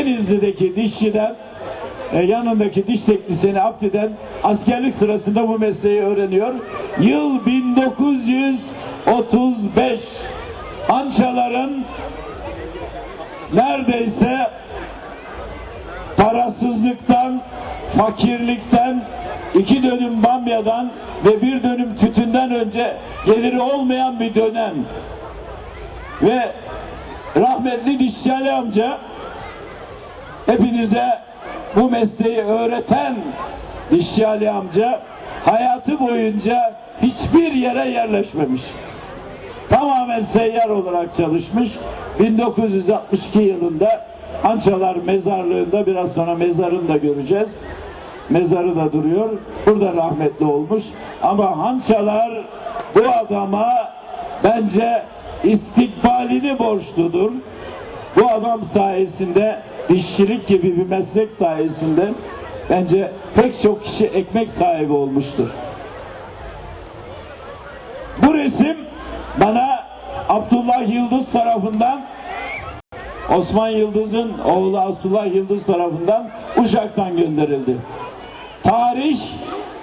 Denizli'deki dişçiden e, yanındaki diş teknisyeni Abdi'den askerlik sırasında bu mesleği öğreniyor. Yıl 1935 Ançaların neredeyse parasızlıktan, fakirlikten, iki dönüm bamyadan ve bir dönüm tütünden önce geliri olmayan bir dönem. Ve rahmetli Dişçi Ali amca hepinize bu mesleği öğreten Dişçi Ali amca hayatı boyunca hiçbir yere yerleşmemiş. Tamamen seyyar olarak çalışmış. 1962 yılında Ançalar Mezarlığı'nda biraz sonra mezarını da göreceğiz. Mezarı da duruyor. Burada rahmetli olmuş. Ama Hançalar bu adama bence istikbalini borçludur. Bu adam sayesinde dişçilik gibi bir meslek sayesinde bence pek çok kişi ekmek sahibi olmuştur. Bu resim bana Abdullah Yıldız tarafından Osman Yıldız'ın oğlu Abdullah Yıldız tarafından Uşak'tan gönderildi. Tarih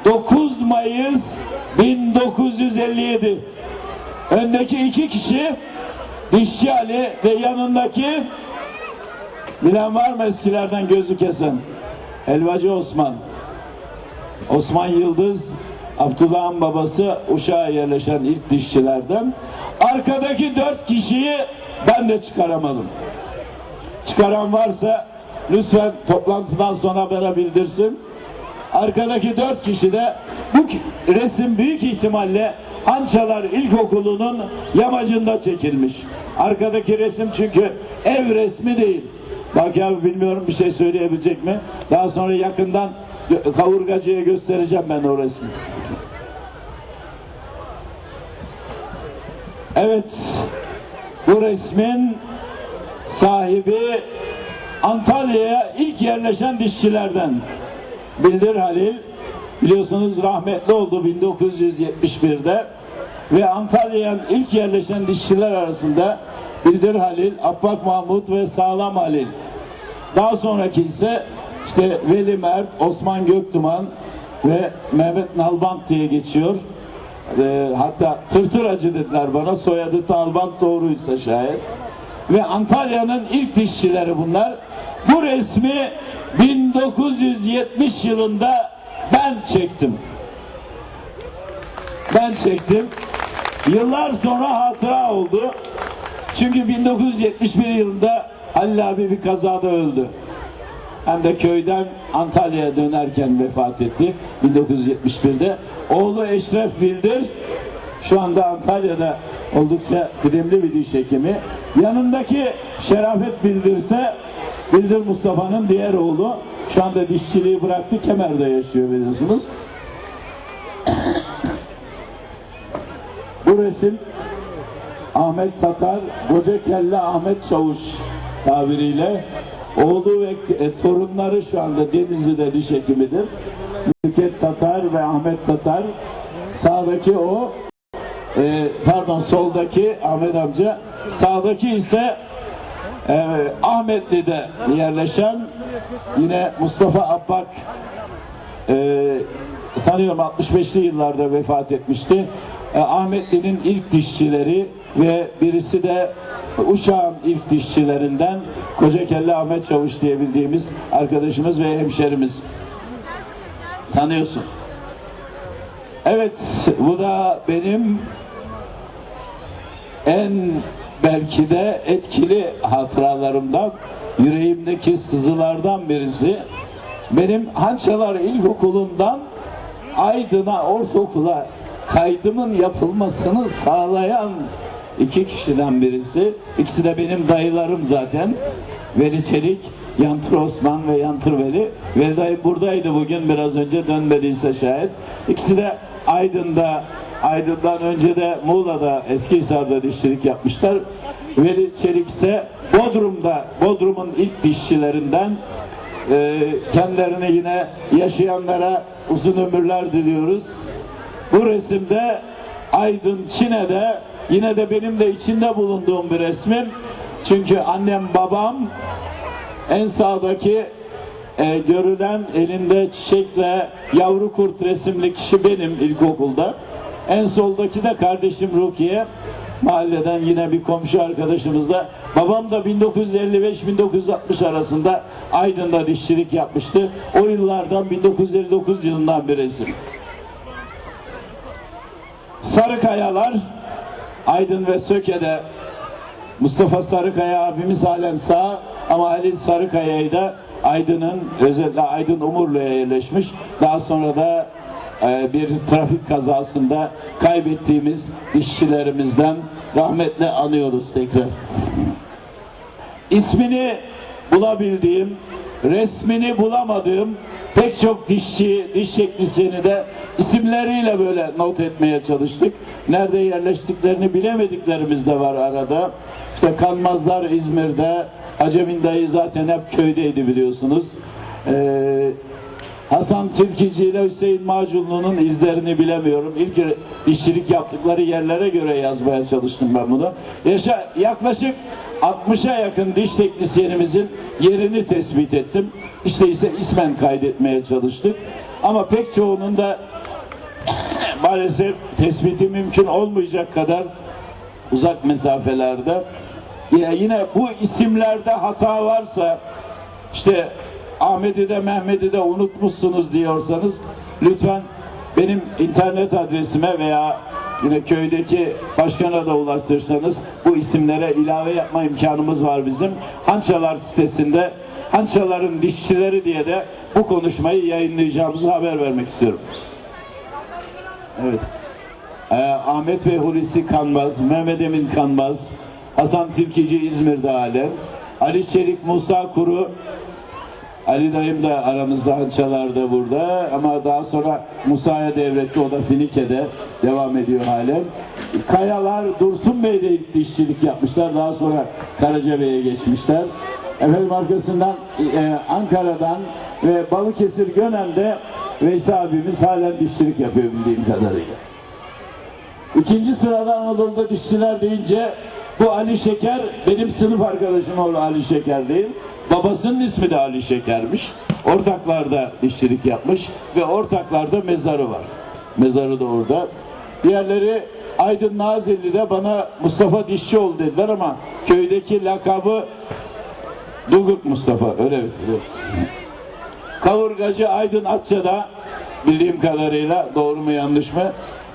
9 Mayıs 1957. Öndeki iki kişi Dişçi Ali ve yanındaki bilen var mı eskilerden gözü kesen? Helvacı Osman. Osman Yıldız Abdullah'ın babası Uşak'a yerleşen ilk dişçilerden. Arkadaki dört kişiyi ben de çıkaramadım. Çıkaran varsa lütfen toplantıdan sonra bana bildirsin. Arkadaki dört kişi de bu resim büyük ihtimalle Hançalar İlkokulu'nun yamacında çekilmiş. Arkadaki resim çünkü ev resmi değil. Bak ya bilmiyorum bir şey söyleyebilecek mi? Daha sonra yakından kavurgacıya göstereceğim ben o resmi. Evet, bu resmin sahibi Antalya'ya ilk yerleşen dişçilerden Bildir Halil biliyorsunuz rahmetli oldu 1971'de ve Antalya'ya ilk yerleşen dişçiler arasında Bildir Halil, Abbak Mahmut ve Sağlam Halil. Daha sonraki ise işte Veli Mert, Osman Göktuman ve Mehmet Nalbant diye geçiyor. Ee, hatta tırtıracı dediler bana soyadı Talbant doğruysa şayet. Ve Antalya'nın ilk dişçileri bunlar. Bu resmi 1970 yılında ben çektim. Ben çektim. Yıllar sonra hatıra oldu. Çünkü 1971 yılında Halil abi bir kazada öldü. Hem de köyden Antalya'ya dönerken vefat etti 1971'de. Oğlu Eşref Bildir şu anda Antalya'da oldukça kıdemli bir diş hekimi. Yanındaki Şerafet Bildirse Bildir Mustafa'nın diğer oğlu. Şu anda dişçiliği bıraktı Kemer'de yaşıyor biliyorsunuz. Bu resim Ahmet Tatar, Koca Kelle Ahmet Çavuş tabiriyle oğlu ve e, torunları şu anda Denizli'de diş hekimidir. Nüket Tatar ve Ahmet Tatar sağdaki o e, pardon soldaki Ahmet amca sağdaki ise e, Ahmetli'de yerleşen yine Mustafa Abbak e, sanıyorum 65'li yıllarda vefat etmişti. E, Ahmetli'nin ilk dişçileri ve birisi de Uşak'ın ilk dişçilerinden Kocakelle Ahmet Çavuş diye bildiğimiz arkadaşımız ve hemşerimiz. Tanıyorsun. Evet, bu da benim en belki de etkili hatıralarımdan, yüreğimdeki sızılardan birisi. Benim Hançalar İlkokulu'ndan Aydın'a ortaokula kaydımın yapılmasını sağlayan iki kişiden birisi. İkisi de benim dayılarım zaten. Veli Çelik, Yantır Osman ve Yantır Veli. Veli dayı buradaydı bugün biraz önce dönmediyse şayet. İkisi de Aydın'da Aydın'dan önce de Muğla'da Eskihisar'da dişçilik yapmışlar. Veli Çelik ise Bodrum'da Bodrum'un ilk dişçilerinden ee, kendilerine yine yaşayanlara uzun ömürler diliyoruz. Bu resimde Aydın Çine'de yine de benim de içinde bulunduğum bir resmim. Çünkü annem babam En sağdaki e, görülen elinde çiçekle yavru kurt resimli kişi benim ilkokulda. En soldaki de kardeşim Rukiye. Mahalleden yine bir komşu arkadaşımız da. Babam da 1955-1960 arasında Aydın'da dişçilik yapmıştı. O yıllardan 1959 yılından bir resim. Sarıkayalar Aydın ve Söke'de Mustafa Sarıkaya abimiz halen sağ ama Halil Sarıkaya'yı da Aydın'ın özellikle Aydın Umurlu'ya yerleşmiş. Daha sonra da bir trafik kazasında kaybettiğimiz işçilerimizden rahmetle anıyoruz tekrar. İsmini bulabildiğim, resmini bulamadığım pek çok dişçi, diş teknisyeni de isimleriyle böyle not etmeye çalıştık. Nerede yerleştiklerini bilemediklerimiz de var arada. İşte Kanmazlar İzmir'de, Acemin dayı zaten hep köydeydi biliyorsunuz. Ee, Hasan Tilkici ile Hüseyin Macunlu'nun izlerini bilemiyorum. İlk işçilik yaptıkları yerlere göre yazmaya çalıştım ben bunu. Yaşa, yaklaşık 60'a yakın diş teknisyenimizin yerini tespit ettim. İşte ise ismen kaydetmeye çalıştık. Ama pek çoğunun da maalesef tespiti mümkün olmayacak kadar uzak mesafelerde. Ya yine bu isimlerde hata varsa işte Ahmet'i de Mehmet'i de unutmuşsunuz diyorsanız lütfen benim internet adresime veya yine köydeki başkana da ulaştırırsanız bu isimlere ilave yapma imkanımız var bizim. Hançalar sitesinde Hançaların dişçileri diye de bu konuşmayı yayınlayacağımızı haber vermek istiyorum. Evet. Ee, Ahmet ve Hulusi Kanmaz, Mehmet Emin Kanmaz, Hasan Tilkici İzmir'de halen, Ali Çelik, Musa Kuru, Ali dayım da aramızda hançalarda burada ama daha sonra Musa'ya devretti o da Finike'de devam ediyor halen. Kayalar Dursun Bey'de ilk dişçilik yapmışlar daha sonra Karacabey'e geçmişler. Efendim arkasından e, Ankara'dan ve Balıkesir Gönen'de Veysi abimiz halen dişçilik yapıyor bildiğim kadarıyla. İkinci sırada Anadolu'da dişçiler deyince bu Ali Şeker benim sınıf arkadaşım oğlu Ali Şeker değil. Babasının ismi de Ali Şeker'miş. Ortaklarda dişçilik yapmış ve ortaklarda mezarı var. Mezarı da orada. Diğerleri Aydın Nazilli'de bana Mustafa Dişçioğlu dediler ama köydeki lakabı Dulguk Mustafa öyle evet. Kavurgacı Aydın Atça'da bildiğim kadarıyla doğru mu yanlış mı?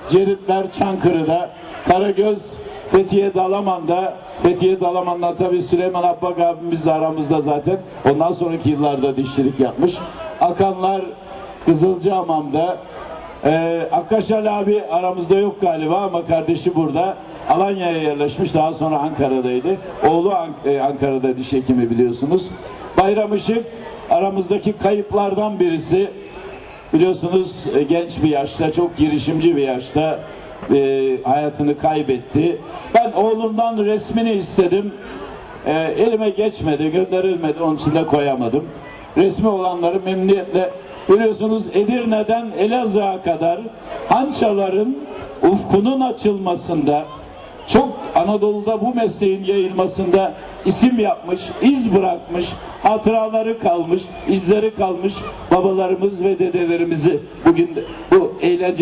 Ceritler Çankırı'da, Karagöz Fethiye Dalaman'da, Fethiye Dalaman'da tabii Süleyman Abbak abimiz de aramızda zaten. Ondan sonraki yıllarda dişçilik yapmış. Akanlar Kızılcahamam'da, ee, Akkaşal abi aramızda yok galiba ama kardeşi burada. Alanya'ya yerleşmiş daha sonra Ankara'daydı. Oğlu An- e, Ankara'da diş hekimi biliyorsunuz. Bayram Işık aramızdaki kayıplardan birisi. Biliyorsunuz e, genç bir yaşta, çok girişimci bir yaşta e, hayatını kaybetti. Ben oğlumdan resmini istedim. E, elime geçmedi, gönderilmedi. Onun için de koyamadım. Resmi olanları memnuniyetle biliyorsunuz Edirne'den Elazığ'a kadar Hançaların ufkunun açılmasında çok Anadolu'da bu mesleğin yayılmasında isim yapmış, iz bırakmış, hatıraları kalmış, izleri kalmış babalarımız ve dedelerimizi bugün bu eğlence